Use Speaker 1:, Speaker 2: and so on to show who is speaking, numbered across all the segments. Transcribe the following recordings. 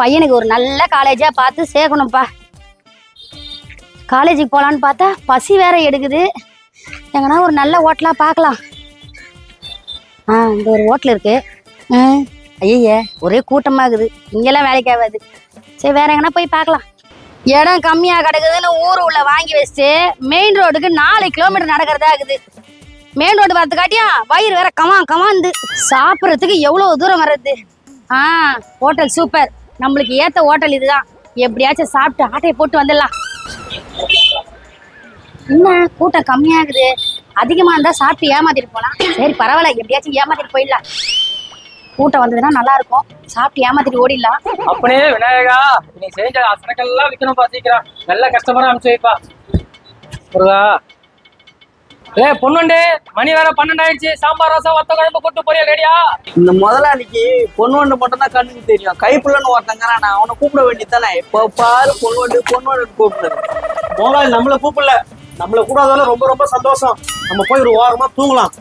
Speaker 1: பையனுக்கு ஒரு நல்ல காலேஜாக பார்த்து சேர்க்கணும்ப்பா காலேஜுக்கு போகலான்னு பார்த்தா பசி வேற எடுக்குது. எங்கன்னா ஒரு நல்ல ஹோட்டலாக பார்க்கலாம். ஆ இந்த ஒரு ஹோட்டல் இருக்கு. ம் ஐயே ஒரே கூட்டமாகுது இங்கெல்லாம் வேலைக்கு ஆகாது. சரி வேற எங்கன்னா போய் பார்க்கலாம். இடம் கம்மியாக கிடக்குதுன்னு ஊர் உள்ள வாங்கி வச்சுட்டு மெயின் ரோடுக்கு நாலு கிலோமீட்டர் நடக்கிறதா இருக்குது. மெயின் ரோடு பார்த்துக்காட்டியா வயிறு வேற கமா கமாந்து சாப்பிட்றதுக்கு எவ்வளோ தூரம் வர்றது? ஆ ஹோட்டல் சூப்பர் நம்மளுக்கு ஏற்ற ஹோட்டல் இதுதான். எப்படியாச்சும் சாப்பிட்டு ஆட்டையை போட்டு வந்துடலாம். என்ன? கூட்டம் கம்மியாகுது. அதிகமாக இருந்தால் சாப்பிட்டு ஏமாத்திட்டு போகலாம் சரி பரவாயில்ல. எப்படியாச்சும் ஏமாத்திட்டு போயிடலாம். கூட்டம் வந்ததுன்னா நல்லா இருக்கும். சாப்பிட்டு ஏமாத்திட்டு ஓடிடலாம்.
Speaker 2: அப்படியே விநாயகா நீ செஞ்ச அசனக்கெல்லாம் விற்கணும்ப்பா சீக்கிரம். நல்ல கஸ்டமரா அனுப்பிச்சு வைப்பா. முருகா ஏ பொண்ணுண்டு மணி வேற பன்னெண்டு ஆயிடுச்சு சாம்பார் ரசம் வத்த குழம்பு கூட்டு பொரியல் ரெடியா
Speaker 3: இந்த முதலாளிக்கு பொண்ணு வண்டு மட்டும் தான் கண்ணுக்கு தெரியும். கைப்புள்ளன்னு ஒருத்தங்க நான் அவனை கூப்பிட வேண்டியது தானே இப்போ பாரு பொண்ணு வண்டு பொண்ணு வண்டு கூப்பிடுறது
Speaker 4: முதலாளி நம்மள கூப்பிடல. நம்மள கூடாதால ரொம்ப ரொம்ப சந்தோஷம். நம்ம போய் ஒரு ஓரமா தூங்கலாம்.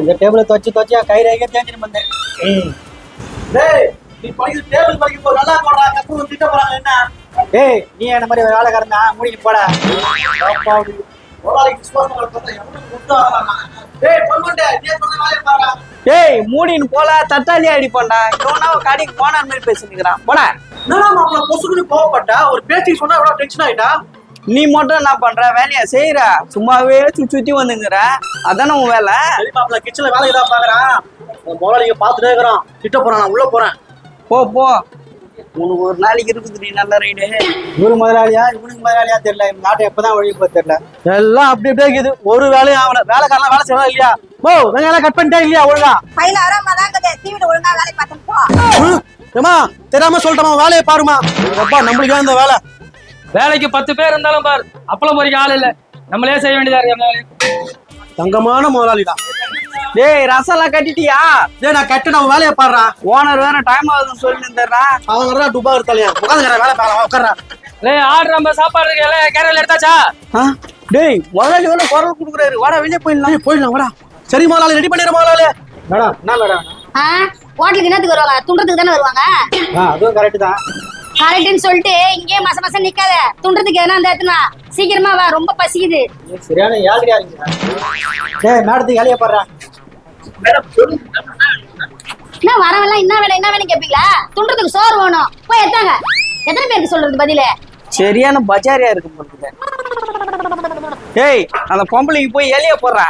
Speaker 5: இந்த டேபிள துவச்சு துவச்சு கை ரேகை தேஞ்சிட்டு வந்தேன்.
Speaker 4: நீ படிக்கிற டேபிள் படிக்க போ நல்லா போடுறா கஸ்டமர் திட்ட போறாங்க என்ன?
Speaker 5: ஏய் நீ என்ன மாதிரி வேலைக்காரன் தான் முடிக்கிட்டு போடா.
Speaker 3: ஏய் மூடின்னு போல தட்டாளி அடிப்பான்டா இவனா கடைக்கு போனார் மாதிரி பேசினுக்கிறான் போட.
Speaker 4: என்னடா மாப்பிள பொசுக்குன்னு கோவப்பட்டா? ஒரு பேச்சுக்கு சொன்னா எவ்வளவு டென்ஷன் ஆயிட்டா?
Speaker 3: நீ மட்டும் என்ன பண்ற? வேலையை செய்யற சும்மாவே சுத்தி சுத்தி வந்துங்கிற அதானே உன் வேலை?
Speaker 4: சரி மாப்பிள கிச்சன்ல வேலை தான் பாக்குறான். முதலாளிங்க பாத்துட்டே இருக்கிறான். திட்ட போறான் நான் உள்ள போறேன்.
Speaker 3: போ போ. உனக்கு ஒரு நாளைக்கு இருக்குது நீ நல்ல ரைடு
Speaker 5: இவரு முதலாளியா? இவனுக்கு முதலாளியா தெரியல. இந்த நாட்டை எப்பதான் ஒழிய போக தெரியல.
Speaker 4: எல்லாம் அப்படி அப்படியே இருக்குது. ஒரு வேலையும் ஆகல. வேலைக்காரலாம் வேலை செய்யலாம் இல்லையா? ஓ வெங்காயம் கட் பண்ணிட்டே இல்லையா? ஒழுங்கா.
Speaker 6: பையில அறாம தாங்க தீவிட ஒழுங்கா வேலை பார்த்துட்டு போ.
Speaker 4: ஏமா தெரியாம சொல்லிட்டோமா? வேலையை பாருமா அப்பா நம்மளுக்கு இந்த வேலை.
Speaker 2: வேலைக்கு பத்து பேர் இருந்தாலும் பார். அப்பளம் பொறிக்க ஆள் இல்ல. நம்மளே செய்ய வேண்டியதா இருக்கு.
Speaker 4: தங்கமான முதலாளிடா
Speaker 3: டேய் ரசம்லாம் கட்டிட்டியா?
Speaker 4: டேய் நான் கட்டு நம்ம வேலையை பாடுறா.
Speaker 3: ஓனர் வேற டைம் ஆகுதுன்னு சொல்லி இருந்துடுறா
Speaker 4: அவங்க தான் டுபா இருத்தாலியா உட்காந்துக்கிற வேலை பாரு உட்கார்றா.
Speaker 2: லே ஆர்டர் நம்ம சாப்பாடு இருக்கு எல்லாம் கேரள எடுத்தாச்சா?
Speaker 3: டேய் முதலாளி வேற குரல் கொடுக்குறாரு. வாடா வெளியே போயிடலாம்.
Speaker 4: ஏய், போயிடலாம் வாடா. சரி முதலாளி ரெடி பண்ணிடுற முதலாளி.
Speaker 5: மேடம் என்ன மேடம்?
Speaker 1: ஆ ஹோட்டலுக்கு என்னத்துக்கு வருவாங்க? துண்டுறதுக்கு தானே வருவாங்க?
Speaker 5: அதுவும் கரெக்ட் தான்.
Speaker 1: கரெக்ட்னு சொல்லிட்டு இங்கே மச மசம் நிக்காத. துண்டுறதுக்கு எதனா அந்த இடத்துல சீக்கிரமா வா ரொம்ப பசிக்குது.
Speaker 5: சரியான ஏழ்றியா இருக்கீங்க. டேய் மேடத்துக்கு வேலையை பாடுறா.
Speaker 1: என்ன வரவெல்லாம் என்ன வேணும் என்ன வேணும் கேப்பீங்களா? துண்டுறதுக்கு சோறு வேணும். போய் எத்தாங்க? எத்தனை பேருக்கு சொல்றது பதிலு?
Speaker 3: சரியான பஜாரியா இருக்கு ஏய் அந்த பொம்பளைக்கு போய் எலிய போடுறா.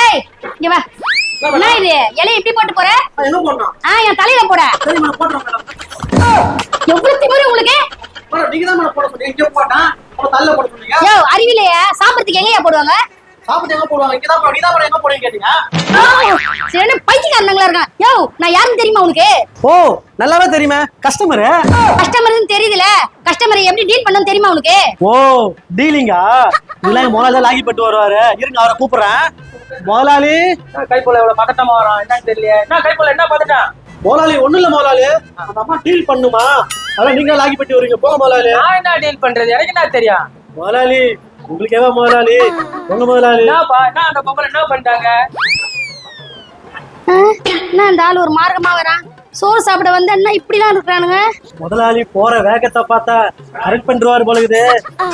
Speaker 1: ஏய் இங்க வா. என்ன இது? இலைய இப்படி போட்டு போற?
Speaker 4: என்ன பண்ணலாம்
Speaker 1: ஆ என் தலையில போட. எவ்வளவு திமிரு உங்களுக்கு?
Speaker 4: நீங்க தான் போட சொன்னீங்க. இங்கே போட்டான் அப்புறம் தள்ள போட சொன்னீங்க.
Speaker 1: யோ அறிவிலையே. சாப்பிடறதுக்கு எங்கேயா போடுவாங்க?
Speaker 4: சாப்பிட்டு எங்க போடுவாங்க? இங்க தான் நீ தான் மேடம் எங்க போடுவீங்க கேட்டீங்க?
Speaker 1: சரி பைத்தியக்காரங்களா இருக்கான்? யோ நான் யாருன்னு தெரியுமா உனக்கு?
Speaker 4: ஓ நல்லாவே தெரியுமே. கஸ்டமர்
Speaker 1: கஸ்டமர்னு தெரியுதுல. கஸ்டமரை எப்படி டீல் பண்ணணும் தெரியுமா உனக்கு?
Speaker 4: ஓ டீலிங்கா இதெல்லாம் முதலாளி லாகி பட்டு வருவாரு இருங்க அவரை கூப்பிடுறேன். முதலாளி?
Speaker 2: கைப்போல இவ்வளவு பதட்டமா வரான்? என்னன்னு தெரியல என்ன கைப்போல என்ன பதட்டம்?
Speaker 4: முதலாளி ஒண்ணு இல்ல முதலாளி அந்த அம்மா டீல் பண்ணுமா? அதான் நீங்க லாகி பட்டு வரீங்க போங்க முதலாளி
Speaker 2: நான் என்ன டீல் பண்றது? எனக்கு என்ன தெரியும்?
Speaker 4: முதலாளி உங்களுக்கு எவன் முதலாளி உங்க முதலாளி
Speaker 2: என்னப்பா என்ன அந்த பொம்பளை என்ன பண்ணிட்டாங்க
Speaker 1: என்ன இந்த ஆள் ஒரு மார்க்கமா வரான் சோறு சாப்பிட வந்து என்ன இப்படிலாம் இருக்கிறானுங்க?
Speaker 4: முதலாளி போற வேகத்தை பார்த்தா கரெக்ட் பண்ணிருவாரு போலுக்குது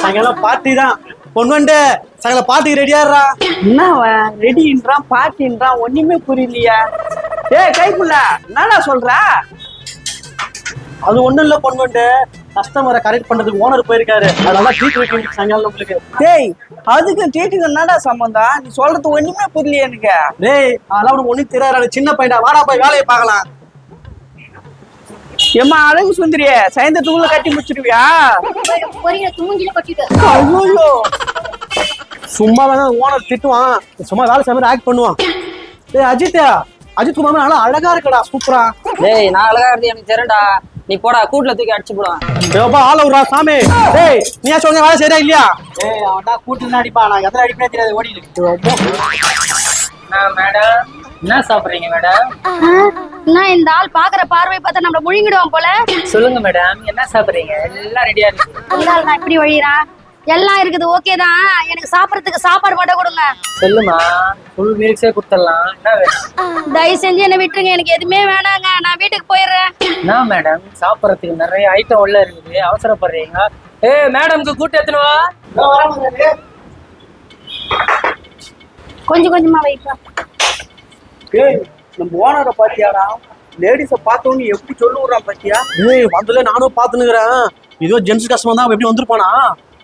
Speaker 4: சாயங்காலம் பார்ட்டி தான். பொண்ணுண்டு சாயங்காலம் பார்ட்டிக்கு ரெடியாடுறா
Speaker 3: என்ன ரெடின்றான் பார்ட்டின்றான் ஒண்ணுமே புரியலையா. ஏய் கைப்புள்ள என்னடா சொல்ற?
Speaker 4: அது ஒண்ணும் இல்ல பொண்ணுண்டு கஸ்டமரை கரெக்ட் பண்றதுக்கு ஓனர் போயிருக்காரு. அதனால ட்ரீட் வைக்க சாயங்காலம் உங்களுக்கு
Speaker 3: டேய் அதுக்கு டீட்டுக்கு என்னடா சம்பந்தம்? நீ சொல்றது ஒண்ணுமே புரியலையே எனக்கு.
Speaker 4: டேய் அதெல்லாம் உனக்கு ஒண்ணும் தெரியாது. சின்ன பையனா வாடா போய் வேலையை பார்க்கலாம்.
Speaker 3: ஏம்மா அழகு சுந்தரிய சயந்தத்துக்குள்ள கட்டி முடிச்சிருவியா?
Speaker 1: பொரியல
Speaker 3: ஐயோ
Speaker 4: சும்மா வேணா ஓனர் திட்டுவான். சும்மா வேலை செய்ய ஆக்ட் பண்ணுவான். டேய் அஜித் அஜித் குமார் நல்லா அழகா இருக்கடா சூப்பரா.
Speaker 7: டேய் நான் அழகா இருந்து எனக்கு தெரியும்டா. நீ போடா கூட்டுல தூக்கி அடிச்சு போடுவான்.
Speaker 4: ஏப்பா ஆள விடுறா சாமி. டேய் நீ சொல்லுங்க வேலை செய்யறா இல்லையா?
Speaker 5: ஏய் அவன்டா கூட்டு தான் அடிப்பான். நான் எத்தனை அடிப்பே தெரியாது ஓடிடு
Speaker 2: என்ன மேடம் என்ன சாப்பிடுறீங்க மேடம்
Speaker 1: என்ன இந்த ஆள் பாக்குற பார்வை பார்த்தா நம்மள முழுங்கிடுவான் போல.
Speaker 2: சொல்லுங்க மேடம் என்ன சாப்பிடுறீங்க? எல்லாம் ரெடியா இருக்கு.
Speaker 1: நான் இப்படி வழியிறான் எல்லாம் இருக்குது ஓகே தான். எனக்கு சாப்பிடறதுக்கு சாப்பாடு மட்டும் கொடுங்க.
Speaker 2: சொல்லுமா ஃபுல் மீல்ஸே கொடுத்துடலாம். என்ன வேணும்?
Speaker 1: தயவு செஞ்சு என்னை விட்டுருங்க எனக்கு எதுவுமே வேணாங்க. நான் வீட்டுக்கு போயிடுறேன்.
Speaker 2: என்ன மேடம் சாப்பிட்றதுக்கு நிறைய ஐட்டம் உள்ள இருக்குது. அவசரப்படுறீங்க ஏ மேடம்க்கு கூட்டு எத்தனை வா?
Speaker 1: கொஞ்சம் கொஞ்சமா வைப்பா.
Speaker 3: ஏய் நம்ம ஓனரை பாத்தியாடா? லேடிஸ பார்த்தவங்க எப்படி சொல்லி விடுறான் பாத்தியா?
Speaker 4: ஏய் வந்ததுல நானும் பாத்துனுக்குறேன் இதோ ஜென்ஸ் கஷ்டமா தான் அவன் எப்படி வந்திருப்பானா?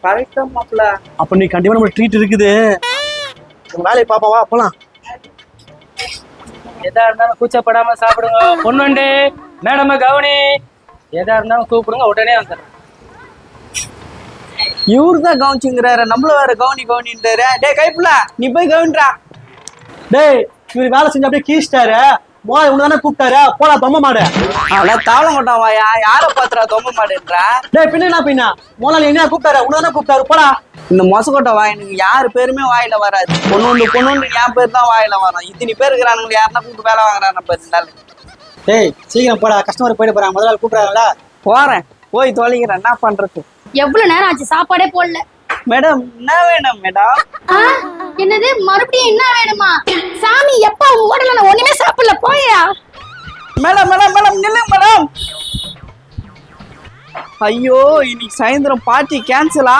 Speaker 3: கரெக்டா மாப்பிள்ள.
Speaker 4: அப்ப நீ கண்டிப்பா நம்ம ட்ரீட் இருக்குது. உங்க வேலையை பாப்பாவா போலாம்.
Speaker 2: எதா இருந்தாலும் கூச்சப்படாம சாப்பிடுங்க. பொண்ணுண்டு மேடம் கவனி. எதா இருந்தாலும் கூப்பிடுங்க உடனே வந்துடுறேன்.
Speaker 3: இவரு தான் கவனிச்சுங்கிறாரு. நம்மள வேற கவனி கவனின்றாரு. டேய் கைப்புல நீ போய் கவனின்றா.
Speaker 4: டேய் இவர் வேலை செஞ்சு அப்படியே கீழ்ச்சிட்டாரு மோய் உன்னை தானே கூப்பிட்டாரு? போடா தொம்ப மாடு.
Speaker 3: அதான் தாள மாட்டான் வாயா? யார பாத்துறா தொம்ப மாட்டேன்றா
Speaker 4: டேய் பின்ன என்ன பின்ன? மோனாலி என்ன கூப்பிட்டாரு? உன்னை தானே கூப்பிட்டாரு? போடா.
Speaker 3: இந்த மொசக்கொட்டை வாய் எனக்கு யாரு பேருமே வாயில வராது. பொண்ணு பொண்ணு என் பேர் தான் வாயில வரும். இத்தனை பேர் இருக்கிறானுங்க யாருன்னா கூப்பிட்டு வேலை வாங்குறான் நம்ம இருந்தாலும்
Speaker 5: டேய் சீக்கிரம் போடா. கஸ்டமர் போயிட்டு போறாங்க முதல்ல கூப்பிடுறாங்களா
Speaker 3: போறேன். போய் தொலைகிறேன் என்ன பண்றது?
Speaker 1: எவ்வளவு நேரம் ஆச்சு? சாப்பாடே போடல.
Speaker 3: மேடம் என்ன வேணும் மேடம்?
Speaker 1: என்னது? மறுபடியும் என்ன வேணுமா? சாமி எப்ப உங்க ஹோட்டல்ல நான் ஒண்ணுமே சாப்பிடல? போயா?
Speaker 3: மேடம் மேடம் மேடம் நில்லுங்க மேடம். ஐயோ இன்னைக்கு சாயந்தரம் பார்ட்டி கேன்சலா